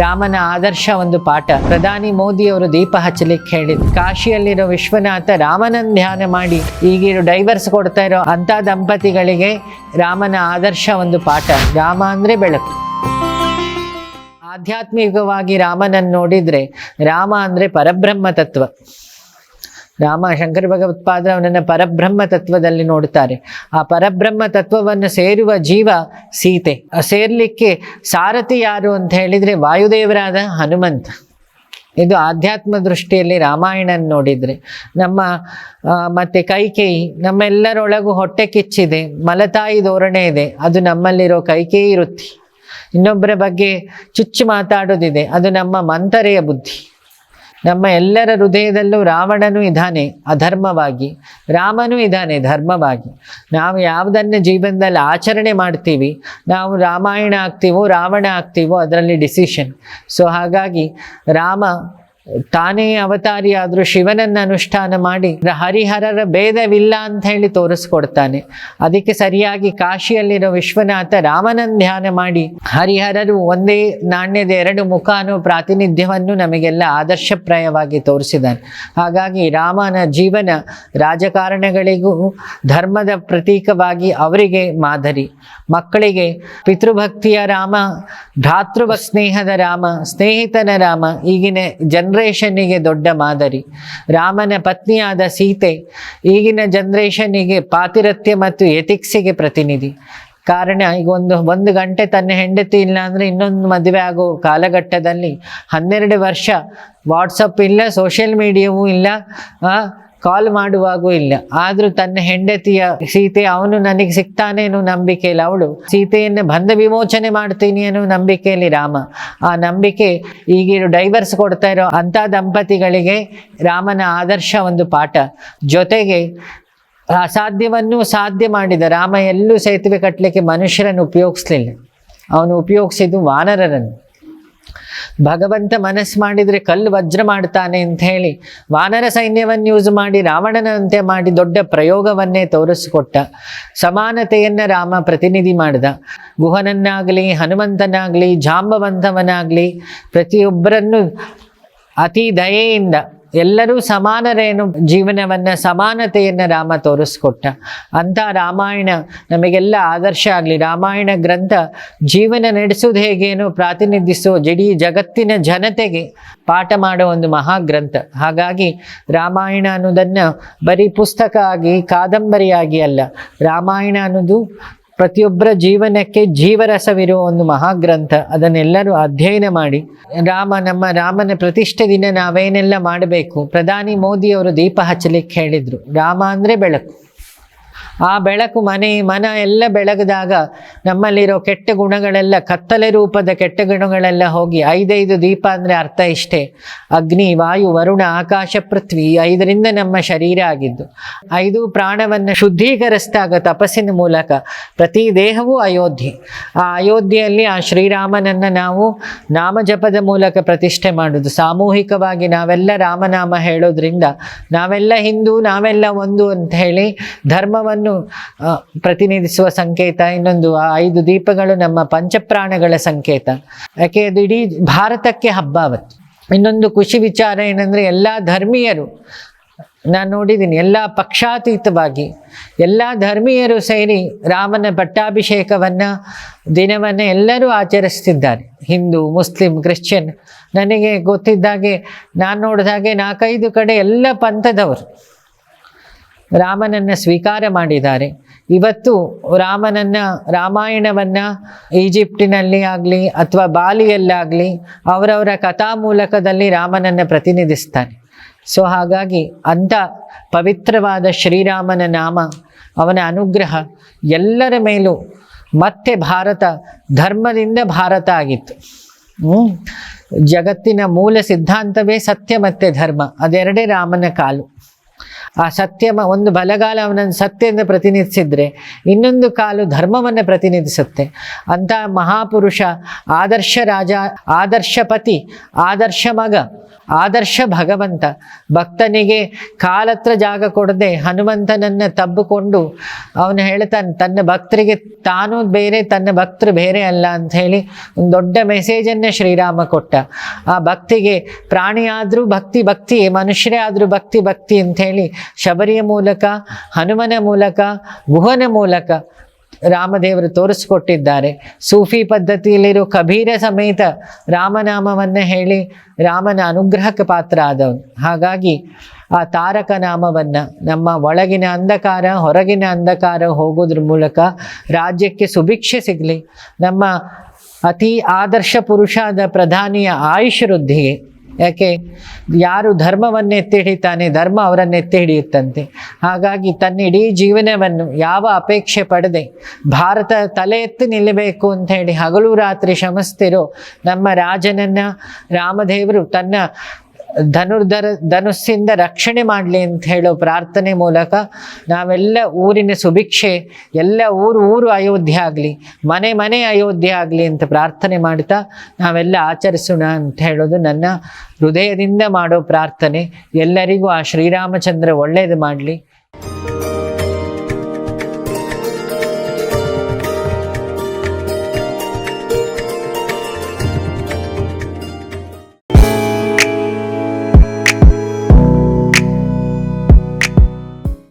ರಾಮನ ಆದರ್ಶ ಒಂದು ಪಾಠ. ಪ್ರಧಾನಿ ಮೋದಿ ಅವರು ದೀಪ ಹಚ್ಚಲಿಕ್ಕೆ ಹೇಳಿದ್ರು ಕಾಶಿಯಲ್ಲಿರೋ ವಿಶ್ವನಾಥ ರಾಮನನ್ನು ಧ್ಯಾನ ಮಾಡಿ ಈಗಿರೋ ಡೈವರ್ಸ್ ಕೊಡ್ತಾ ಇರೋ ಅಂತ ದಂಪತಿಗಳಿಗೆ ರಾಮನ ಆದರ್ಶ ಒಂದು ಪಾಠ. ರಾಮ ಅಂದ್ರೆ ಬೆಳಕು. ಆಧ್ಯಾತ್ಮಿಕವಾಗಿ ರಾಮನನ್ನು ನೋಡಿದ್ರೆ ರಾಮ ಅಂದ್ರೆ ಪರಬ್ರಹ್ಮ ತತ್ವ. ರಾಮ ಶಂಕರ ಭಗವತ್ಪಾದ ಅವನನ್ನು ಪರಬ್ರಹ್ಮ ತತ್ವದಲ್ಲಿ ನೋಡುತ್ತಾರೆ. ಆ ಪರಬ್ರಹ್ಮ ತತ್ವವನ್ನು ಸೇರುವ ಜೀವ ಸೀತೆ. ಸೇರ್ಲಿಕ್ಕೆ ಸಾರಥಿ ಯಾರು ಅಂತ ಹೇಳಿದರೆ ವಾಯುದೇವರಾದ ಹನುಮಂತ. ಇದು ಆಧ್ಯಾತ್ಮ ದೃಷ್ಟಿಯಲ್ಲಿ ರಾಮಾಯಣನ ನೋಡಿದರೆ. ನಮ್ಮ ಮತ್ತೆ ಕೈಕೇಯಿ, ನಮ್ಮೆಲ್ಲರೊಳಗೂ ಹೊಟ್ಟೆ ಕಿಚ್ಚಿದೆ, ಮಲತಾಯಿ ಧೋರಣೆ ಇದೆ, ಅದು ನಮ್ಮಲ್ಲಿರೋ ಕೈಕೇಯಿ ವೃತ್ತಿ. ಇನ್ನೊಬ್ಬರ ಬಗ್ಗೆ ಚುಚ್ಚು ಮಾತಾಡೋದಿದೆ, ಅದು ನಮ್ಮ ಮಂತರೆಯ ಬುದ್ಧಿ. ನಮ್ಮ ಎಲ್ಲರ ಹೃದಯದಲ್ಲೂ ರಾವಣನೂ ಇದ್ದಾನೆ, ಅಧರ್ಮವಾಗಿ. ರಾಮನೂ ಇದ್ದಾನೆ, ಧರ್ಮವಾಗಿ. ನಾವು ಯಾವುದನ್ನು ಜೀವನದಲ್ಲಿ ಆಚರಣೆ ಮಾಡ್ತೀವಿ, ನಾವು ರಾಮಾಯಣ ಆಗ್ತೀವೋ, ರಾವಣ ಆಗ್ತೀವೋ, ಅದರಲ್ಲಿ ಡಿಸಿಷನ್ ಸೊ ಹಾಗಾಗಿ ರಾಮ ತಾನೇ ಅವತಾರಿ ಆದರೂ ಶಿವನನ್ನು ಅನುಷ್ಠಾನ ಮಾಡಿ ಹರಿಹರರ ಭೇದವಿಲ್ಲ ಅಂತ ಹೇಳಿ ತೋರಿಸ್ಕೊಡ್ತಾನೆ. ಅದಕ್ಕೆ ಸರಿಯಾಗಿ ಕಾಶಿಯಲ್ಲಿರೋ ವಿಶ್ವನಾಥ ರಾಮನನ್ನು ಧ್ಯಾನ ಮಾಡಿ ಹರಿಹರರು ಒಂದೇ ನಾಣ್ಯದ ಎರಡು ಮುಖ ಅನ್ನೋ ಪ್ರಾತಿನಿಧ್ಯವನ್ನು ನಮಗೆಲ್ಲ ಆದರ್ಶಪ್ರಾಯವಾಗಿ ತೋರಿಸಿದ್ದಾನೆ. ಹಾಗಾಗಿ ರಾಮನ ಜೀವನ ರಾಜಕಾರಣಗಳಿಗೂ ಧರ್ಮದ ಪ್ರತೀಕವಾಗಿ ಅವರಿಗೆ ಮಾದರಿ. ಮಕ್ಕಳಿಗೆ ಪಿತೃಭಕ್ತಿಯ ರಾಮ, ಭ್ರಾತೃವ ಸ್ನೇಹದ ರಾಮ, ಸ್ನೇಹಿತನ ರಾಮ, ಈಗಿನ ಜನ್ರೇಷನ್ನಿಗೆ ದೊಡ್ಡ ಮಾದರಿ. ರಾಮನ ಪತ್ನಿಯಾದ ಸೀತೆ ಈಗಿನ ಜನ್ರೇಷನ್ನಿಗೆ ಪಾತಿರತ್ಯ ಮತ್ತು ಎಥಿಕ್ಸಿಗೆ ಪ್ರತಿನಿಧಿ. ಕಾರಣ ಈಗ ಒಂದು ಒಂದು ಗಂಟೆ ತನ್ನ ಹೆಂಡತಿ ಇಲ್ಲ ಅಂದರೆ ಇನ್ನೊಂದು ಮದುವೆ ಆಗೋ ಕಾಲಘಟ್ಟದಲ್ಲಿ ಹನ್ನೆರಡು ವರ್ಷ ವಾಟ್ಸಪ್ ಇಲ್ಲ, ಸೋಷಿಯಲ್ ಮೀಡಿಯಾವೂ ಇಲ್ಲ ಕಾಲ್ ಮಾಡುವಾಗೂ ಇಲ್ಲ. ಆದರೂ ತನ್ನ ಹೆಂಡತಿಯ ಸೀತೆ ಅವನು ನನಗೆ ಸಿಗ್ತಾನೆ ಅನ್ನೋ ನಂಬಿಕೆಯಲ್ಲಿ ಅವಳು ಸೀತೆಯನ್ನು ಬಂಧ ವಿಮೋಚನೆ ಮಾಡ್ತೀನಿ ಅನ್ನೋ ನಂಬಿಕೆಯಲ್ಲಿ ರಾಮ. ಆ ನಂಬಿಕೆ ಈಗಿರೋ ಡೈವರ್ಸ್ ಕೊಡ್ತಾ ಇರೋ ಅಂಥ ದಂಪತಿಗಳಿಗೆ ರಾಮನ ಆದರ್ಶ ಒಂದು ಪಾಠ. ಜೊತೆಗೆ ಅಸಾಧ್ಯವನ್ನು ಸಾಧ್ಯ ಮಾಡಿದ ರಾಮ ಎಲ್ಲೂ ಸೇತುವೆ ಕಟ್ಟಲಿಕ್ಕೆ ಮನುಷ್ಯರನ್ನು ಉಪಯೋಗಿಸ್ಲಿಲ್ಲ. ಅವನು ಉಪಯೋಗಿಸಿದ್ದು ವಾನರರನ್ನು. ಭಗವಂತ ಮನಸ್ಸು ಮಾಡಿದರೆ ಕಲ್ಲು ವಜ್ರ ಮಾಡ್ತಾನೆ ಅಂತ ಹೇಳಿ ವಾನರ ಸೈನ್ಯವನ್ನು ಯೂಸ್ ಮಾಡಿ ರಾವಣನಂತೆ ಮಾಡಿ ದೊಡ್ಡ ಪ್ರಯೋಗವನ್ನೇ ತೋರಿಸಿಕೊಟ್ಟ. ಸಮಾನತೆಯನ್ನು ರಾಮ ಪ್ರತಿನಿಧಿ ಮಾಡಿದ. ಗುಹನನ್ನಾಗಲಿ, ಹನುಮಂತನಾಗಲಿ, ಜಾಂಬವಂತವನಾಗಲಿ ಪ್ರತಿಯೊಬ್ಬರನ್ನು ಅತಿ ದಯೆಯಿಂದ ಎಲ್ಲರೂ ಸಮಾನರೇನು ಜೀವನವನ್ನು, ಸಮಾನತೆಯನ್ನು ರಾಮ ತೋರಿಸ್ಕೊಟ್ಟ. ಅಂಥ ರಾಮಾಯಣ ನಮಗೆಲ್ಲ ಆದರ್ಶ ಆಗಲಿ. ರಾಮಾಯಣ ಗ್ರಂಥ ಜೀವನ ನಡೆಸೋದು ಹೇಗೇನು, ಪ್ರಾತಿನಿಧಿಸೋ ಜಡಿ ಜಗತ್ತಿನ ಜನತೆಗೆ ಪಾಠ ಮಾಡೋ ಒಂದು ಮಹಾಗ್ರಂಥ. ಹಾಗಾಗಿ ರಾಮಾಯಣ ಅನ್ನೋದನ್ನು ಬರೀ ಪುಸ್ತಕ ಆಗಿ, ಕಾದಂಬರಿಯಾಗಿ ಅಲ್ಲ, ರಾಮಾಯಣ ಅನ್ನೋದು ಪ್ರತಿಯೊಬ್ಬರ ಜೀವನಕ್ಕೆ ಜೀವರಸವಿರುವ ಒಂದು ಮಹಾಗ್ರಂಥ. ಅದನ್ನೆಲ್ಲರೂ ಅಧ್ಯಯನ ಮಾಡಿ. ರಾಮ, ನಮ್ಮ ರಾಮನ ಪ್ರತಿಷ್ಠೆ ದಿನ ನಾವೇನೆಲ್ಲ ಮಾಡಬೇಕು? ಪ್ರಧಾನಿ ಮೋದಿಯವರು ದೀಪ ಹಚ್ಚಲಿಕ್ಕೆ ಹೇಳಿದರು. ರಾಮ ಅಂದರೆ ಬೆಳಕು. ಆ ಬೆಳಕು ಮನೆ, ಮನ ಎಲ್ಲ ಬೆಳಗಿದಾಗ ನಮ್ಮಲ್ಲಿರೋ ಕೆಟ್ಟ ಗುಣಗಳೆಲ್ಲ, ಕತ್ತಲೆ ರೂಪದ ಕೆಟ್ಟ ಗುಣಗಳೆಲ್ಲ ಹೋಗಿ ಐದೈದು ದೀಪ ಅಂದರೆ ಅರ್ಥ ಇಷ್ಟೇ. ಅಗ್ನಿ, ವಾಯು, ವರುಣ, ಆಕಾಶ, ಪೃಥ್ವಿ ಐದರಿಂದ ನಮ್ಮ ಶರೀರ ಆಗಿದ್ದು. ಐದು ಪ್ರಾಣವನ್ನು ಶುದ್ಧೀಕರಿಸಿದಾಗ ತಪಸ್ಸಿನ ಮೂಲಕ ಪ್ರತಿ ದೇಹವೂ ಅಯೋಧ್ಯೆ. ಆ ಅಯೋಧ್ಯೆಯಲ್ಲಿ ಆ ಶ್ರೀರಾಮನನ್ನು ನಾವು ನಾಮಜಪದ ಮೂಲಕ ಪ್ರತಿಷ್ಠೆ ಮಾಡೋದು. ಸಾಮೂಹಿಕವಾಗಿ ನಾವೆಲ್ಲ ರಾಮನಾಮ ಹೇಳೋದ್ರಿಂದ ನಾವೆಲ್ಲ ಹಿಂದೂ, ನಾವೆಲ್ಲ ಒಂದು ಅಂತ ಹೇಳಿ ಧರ್ಮವನ್ನು ಆ, ಪ್ರತಿನಿಧಿಸುವ ಸಂಕೇತ. ಇನ್ನೊಂದು ಆ ಐದು ದೀಪಗಳು ನಮ್ಮ ಪಂಚಪ್ರಾಣಗಳ ಸಂಕೇತ. ಯಾಕೆ? ಅದು ಇಡೀ ಭಾರತಕ್ಕೆ ಹಬ್ಬ ಅವತ್ತು ಇನ್ನೊಂದು ಖುಷಿ ವಿಚಾರ ಏನಂದರೆ ಎಲ್ಲ ಧರ್ಮೀಯರು ನಾನು ನೋಡಿದ್ದೀನಿ ಎಲ್ಲ ಪಕ್ಷಾತೀತವಾಗಿ ಎಲ್ಲ ಧರ್ಮೀಯರು ಸೇರಿ ರಾಮನ ಪಟ್ಟಾಭಿಷೇಕವನ್ನು ದಿನವನ್ನು ಎಲ್ಲರೂ ಆಚರಿಸ್ತಿದ್ದಾರೆ. Hindu Muslim Christian. ನನಗೆ ಗೊತ್ತಿದ್ದಾಗೆ ನಾನು ನೋಡಿದಾಗೆ ನಾಲ್ಕೈದು ಕಡೆ ಎಲ್ಲ ಪಂಥದವರು ರಾಮನನ್ನು ಸ್ವೀಕಾರ ಮಾಡಿದ್ದಾರೆ. ಇವತ್ತು ರಾಮನನ್ನ, ರಾಮಾಯಣವನ್ನು ಈಜಿಪ್ಟಿನಲ್ಲಿ ಆಗಲಿ ಅಥವಾ ಬಾಲಿಯಲ್ಲಾಗಲಿ ಅವರವರ ಕಥಾ ಮೂಲಕದಲ್ಲಿ ರಾಮನನ್ನು ಪ್ರತಿನಿಧಿಸ್ತಾರೆ ಸೊ ಹಾಗಾಗಿ ಅಂಥ ಪವಿತ್ರವಾದ ಶ್ರೀರಾಮನ ನಾಮ, ಅವನ ಅನುಗ್ರಹ ಎಲ್ಲರ ಮೇಲೂ ಮತ್ತೆ ಭಾರತ, ಧರ್ಮದಿಂದ ಭಾರತ ಆಗಿತ್ತು. ಜಗತ್ತಿನ ಮೂಲ ಸಿದ್ಧಾಂತವೇ ಸತ್ಯ ಮತ್ತು ಧರ್ಮ, ಅದೆರಡೇ ರಾಮನ ಕಾಲು. ಆ ಸತ್ಯ ಒಂದು ಬಲಗಾಲ ಅವನನ್ನು ಸತ್ಯದಿಂದ ಪ್ರತಿನಿಧಿಸಿದ್ರೆ ಇನ್ನೊಂದು ಕಾಲು ಧರ್ಮವನ್ನು ಪ್ರತಿನಿಧಿಸುತ್ತೆ. ಅಂತ ಮಹಾಪುರುಷ, ಆದರ್ಶ ರಾಜ, ಆದರ್ಶ ಪತಿ, ಆದರ್ಶ ಮಗ ಆದರ್ಶ ಭಗವಂತ. ಭಕ್ತನಿಗೆ ಕಾಲತ್ರ ಜಾಗ ಕೊಡದೆ ಹನುಮಂತನನ್ನ ತಬ್ಬಿಕೊಂಡು ಅವನು ಹೇಳ್ತಾನೆ, ತನ್ನ ಭಕ್ತರಿಗೆ ತಾನು ಬೇರೆ, ತನ್ನ ಭಕ್ತರು ಬೇರೆ ಅಲ್ಲ ಅಂತ ಹೇಳಿ ಒಂದು ದೊಡ್ಡ ಮೆಸೇಜನ್ನೇ ಶ್ರೀರಾಮ ಕೊಟ್ಟ. ಆ ಭಕ್ತಿಗೆ ಪ್ರಾಣಿಯಾದರೂ ಭಕ್ತಿ ಭಕ್ತಿ, ಮನುಷ್ಯರೇ ಆದರೂ ಭಕ್ತಿ ಭಕ್ತಿ ಅಂತ ಹೇಳಿ ಶಬರಿಯ ಮೂಲಕ, ಹನುಮನ ಮೂಲಕ, ಗುಹನ ಮೂಲಕ ರಾಮದೇವರು ತೋರಿಸ್ಕೊಟ್ಟಿದ್ದಾರೆ. ಸೂಫಿ ಪದ್ಧತಿಯಲ್ಲಿರೋ ಕಬೀರ ಸಮೇತ ರಾಮನಾಮವನ್ನು ಹೇಳಿ ರಾಮನ ಅನುಗ್ರಹಕ್ಕೆ ಪಾತ್ರ ಆದವನು ಹಾಗಾಗಿ ಆ ತಾರಕ ನಾಮವನ್ನು ನಮ್ಮ ಒಳಗಿನ ಅಂಧಕಾರ, ಹೊರಗಿನ ಅಂಧಕಾರ ಹೋಗೋದ್ರ ಮೂಲಕ ರಾಜ್ಯಕ್ಕೆ ಸುಭಿಕ್ಷೆ ಸಿಗಲಿ. ನಮ್ಮ ಅತಿ ಆದರ್ಶ ಪುರುಷಾದ ಪ್ರಧಾನಿಯ ಆಯುಷ್ ವೃದ್ಧಿಗೆ ಯಾಕೆ? ಯಾರು ಧರ್ಮವನ್ನು ಎತ್ತಿ ಹಿಡಿತಾನೆ ಧರ್ಮ ಅವರನ್ನೆತ್ತಿ ಹಿಡಿಯುತ್ತಂತೆ ಹಾಗಾಗಿ ತನ್ನ ಇಡೀ ಜೀವನವನ್ನು ಯಾವ ಅಪೇಕ್ಷೆ ಪಡದೆ ಭಾರತ ತಲೆ ಎತ್ತಿ ನಿಲ್ಲಬೇಕು ಅಂತ ಹೇಳಿ ಹಗಲು ರಾತ್ರಿ ಶ್ರಮಿಸ್ತಿರೋ ನಮ್ಮ ರಾಜನನ್ನ ರಾಮದೇವರು ತನ್ನ ಧನುರ್ಧರ ಧನುಸ್ಸಿಂದ ರಕ್ಷಣೆ ಮಾಡಲಿ ಅಂತ ಹೇಳೋ ಪ್ರಾರ್ಥನೆ ಮೂಲಕ ನಾವೆಲ್ಲ ಊರಿನ ಸುಭಿಕ್ಷೆ, ಎಲ್ಲ ಊರು ಊರು ಅಯೋಧ್ಯೆ ಆಗಲಿ, ಮನೆ ಮನೆ ಅಯೋಧ್ಯೆ ಆಗಲಿ ಅಂತ ಪ್ರಾರ್ಥನೆ ಮಾಡ್ತಾ ನಾವೆಲ್ಲ ಆಚರಿಸೋಣ ಅಂತ ಹೇಳೋದು ನನ್ನ ಹೃದಯದಿಂದ ಮಾಡೋ ಪ್ರಾರ್ಥನೆ. ಎಲ್ಲರಿಗೂ ಆ ಶ್ರೀರಾಮಚಂದ್ರ ಒಳ್ಳೆಯದು ಮಾಡಲಿ.